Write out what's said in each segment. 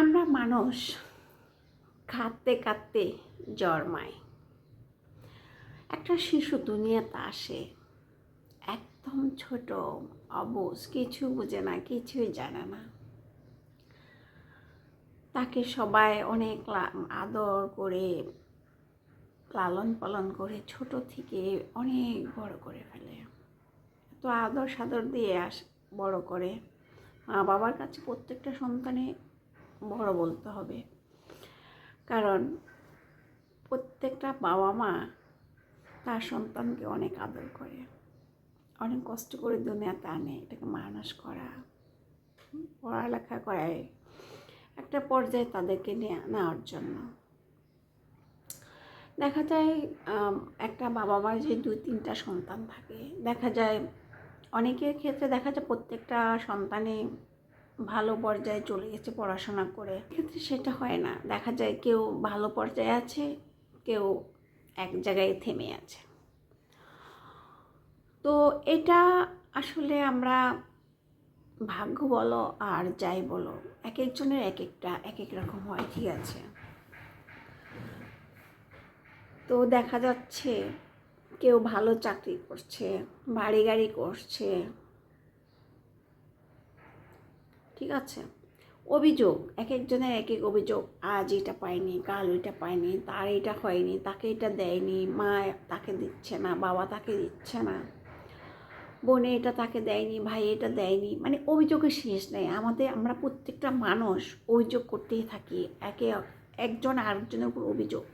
আমরা মানুষ খাটতে কাঁদতে জন্মায় একটা শিশু দুনিয়াতে আসে, একদম ছোট, অবুজ, কিছু বোঝে না, কিছুই জানে না। তাকে সবাই অনেক আদর করে লালন পালন করে, ছোট থেকে অনেক বড় করে ফেলে। তো আদর সাদর দিয়ে আস, বড় করে। মা বাবার কাছে প্রত্যেকটা সন্তানে বড় বলতে হবে। কারণ প্রত্যেকটা বাবা মা তার সন্তানকে অনেক আদর করে। অনেক কষ্ট করে দুনিয়াতে আনে, এটাকে মানুষ করা, পড়ালেখা করায়। একটা পর্যায়ে তাদেরকে নিয়ে নেওয়ার জন্য। দেখা যায় একটা বাবা মার যে দুই, তিনটা সন্তান থাকে। দেখা যায়, অনেকের ক্ষেত্রে দেখা যায় প্রত্যেকটা সন্তানে ভালো পর্যায়ে চলে গেছে পড়াশোনা করে। ক্ষেত্রে সেটা হয় না। দেখা যায় কেউ ভালো পর্যায়ে আছে, কেউ এক জায়গায় থেমে আছে। তো এটা আসলে আমরা ভাগ্য বলো আর যাই বলো, এক একজনের এক একটা, এক এক রকম হয়, ঠিক আছে? তো দেখা যাচ্ছে কেউ ভালো চাকরি করছে, বাড়ি গাড়ি করছে ঠিক আছে? অভিযোগ এক একজনের এক এক অভিযোগ, আজ এটা পায়নি, কাল ওইটা পায়নি, তার এটা হয়নি, তাকে এটা দেয়নি, মা তাকে দিচ্ছে না, বাবা তাকে দিচ্ছে না, বোনে এটা তাকে দেয়নি, ভাই এটা দেয়নি মানে অভিযোগের শেষ নেই। আমাদের, আমরা প্রত্যেকটা মানুষ অভিযোগ করতেই থাকি, একে একজন আরেকজনের উপর অভিযোগ।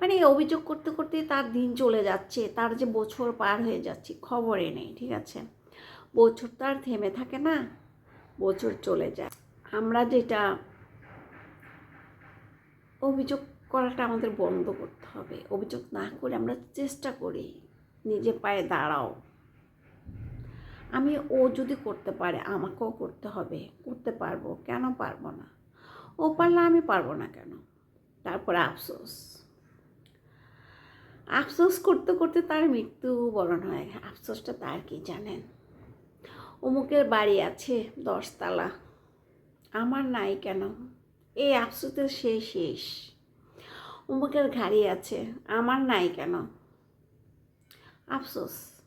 মানে অভিযোগ করতে করতে তার দিন চলে যাচ্ছে, তার যে বছর পার হয়ে যাচ্ছে, খবরে নেই, ঠিক আছে? বছর তো আর থেমে থাকে না। বছর চলে যায়। আমরা যেটা অভিযোগ করাটা আমাদের বন্ধ করতে হবে। অভিযোগ না করে আমরা চেষ্টা করি, নিজে পায়ে দাঁড়াও। আমি, ও যদি করতে পারে, আমাকেও করতে হবে। করতে পারব, কেন পারব না? ও পারলে আমি পারব না কেন? তারপরে আফসোস। আফসোস করতে করতে তার মৃত্যু বরণ হয়। আফসোসটা তার কি জানেন? অমুকের বাড়ি আছে দশতলা। আমার নাই কেন? এই আফসোসের শেষ শেষ। অমুকের গাড়ি আছে, আমার নাই কেন? আফসোস।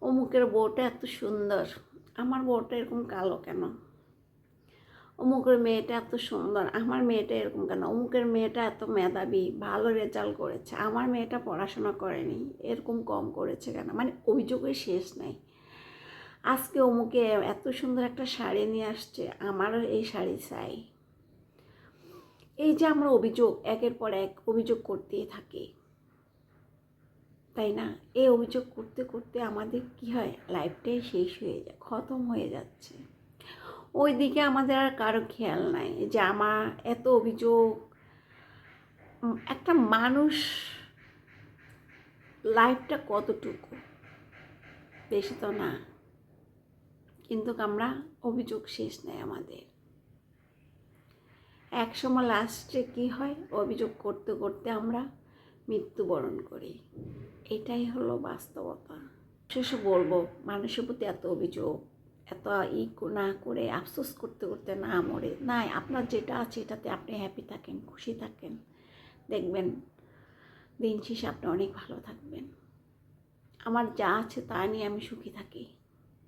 অমুকের বউটা এত সুন্দর, আমার বউটা এরকম কালো কেন? অমুকের মেয়েটা এত সুন্দর, আমার মেয়েটা এরকম কেন? অমুকের মেয়েটা এত মেধাবী, ভালো রেজাল্ট করেছে, আমার মেয়েটা পড়াশোনা করেনি, এরকম কম করেছে কেন? মানে অভিযোগের শেষ নেই। আজকে অমুকে এত সুন্দর একটা শাড়ি নিয়ে আসছে, আমারও এই শাড়ি চাই। এই যে আমরা অভিযোগ, একের পর এক অভিযোগ করতেই থাকি। তাই না? এই অভিযোগ করতে করতে আমাদের কি হয়? লাইফটাই শেষ হয়ে যায়, খতম হয়ে যাচ্ছে। ওই দিকে আমাদের আর কারও খেয়াল নাই যে আমার এত অভিযোগ একটা মানুষ লাইফটা কতটুকু? বেশি তো না। কিন্তু আমরা অভিযোগ শেষ নেই আমাদের। এক সময় লাস্টে কি হয়? অভিযোগ করতে করতে আমরা মৃত্যুবরণ করি। এটাই হলো বাস্তবতা। শেষে বলব, মানুষের প্রতি এত অভিযোগ, এত ই না করে, আফসোস করতে করতে না মরে না আপনার যেটা আছে এটাতে আপনি হ্যাপি থাকেন, খুশি থাকেন। দেখবেন, দিন শেষে আপনি অনেক ভালো থাকবেন। আমার যা আছে তা নিয়ে আমি সুখী থাকি।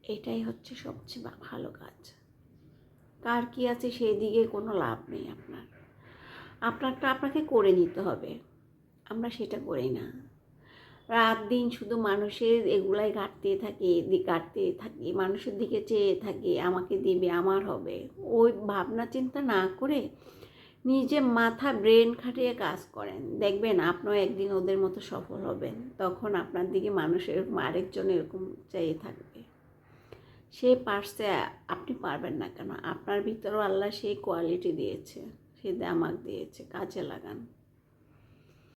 এটাই হচ্ছে সবচেয়ে ভালো কাজ। কার কি আছে সেই দিকে কোনো লাভ নেই আপনার। আপনারটা আপনাকে করে নিতে হবে। আমরা সেটা করি না। রাত দিন শুধু মানুষের এগুলাই ঘাটতে থাকি এদিক কাটতে থাকি, মানুষের দিকে চেয়ে থাকি, আমাকে দিবে, আমার হবে। ওই ভাবনা চিন্তা না করে নিজে মাথা ব্রেন খাটিয়ে কাজ করেন। দেখবেন আপনিও একদিন ওদের মতো সফল হবেন। তখন আপনার দিকে মানুষ এরকম আরেকজন এরকম চেয়ে থাকবে। সে পারছে আপনি পারবেন না কেন? আপনার ভিতরেও আল্লাহ সেই কোয়ালিটি দিয়েছে, সেই দামাক দিয়েছে, কাজে লাগান।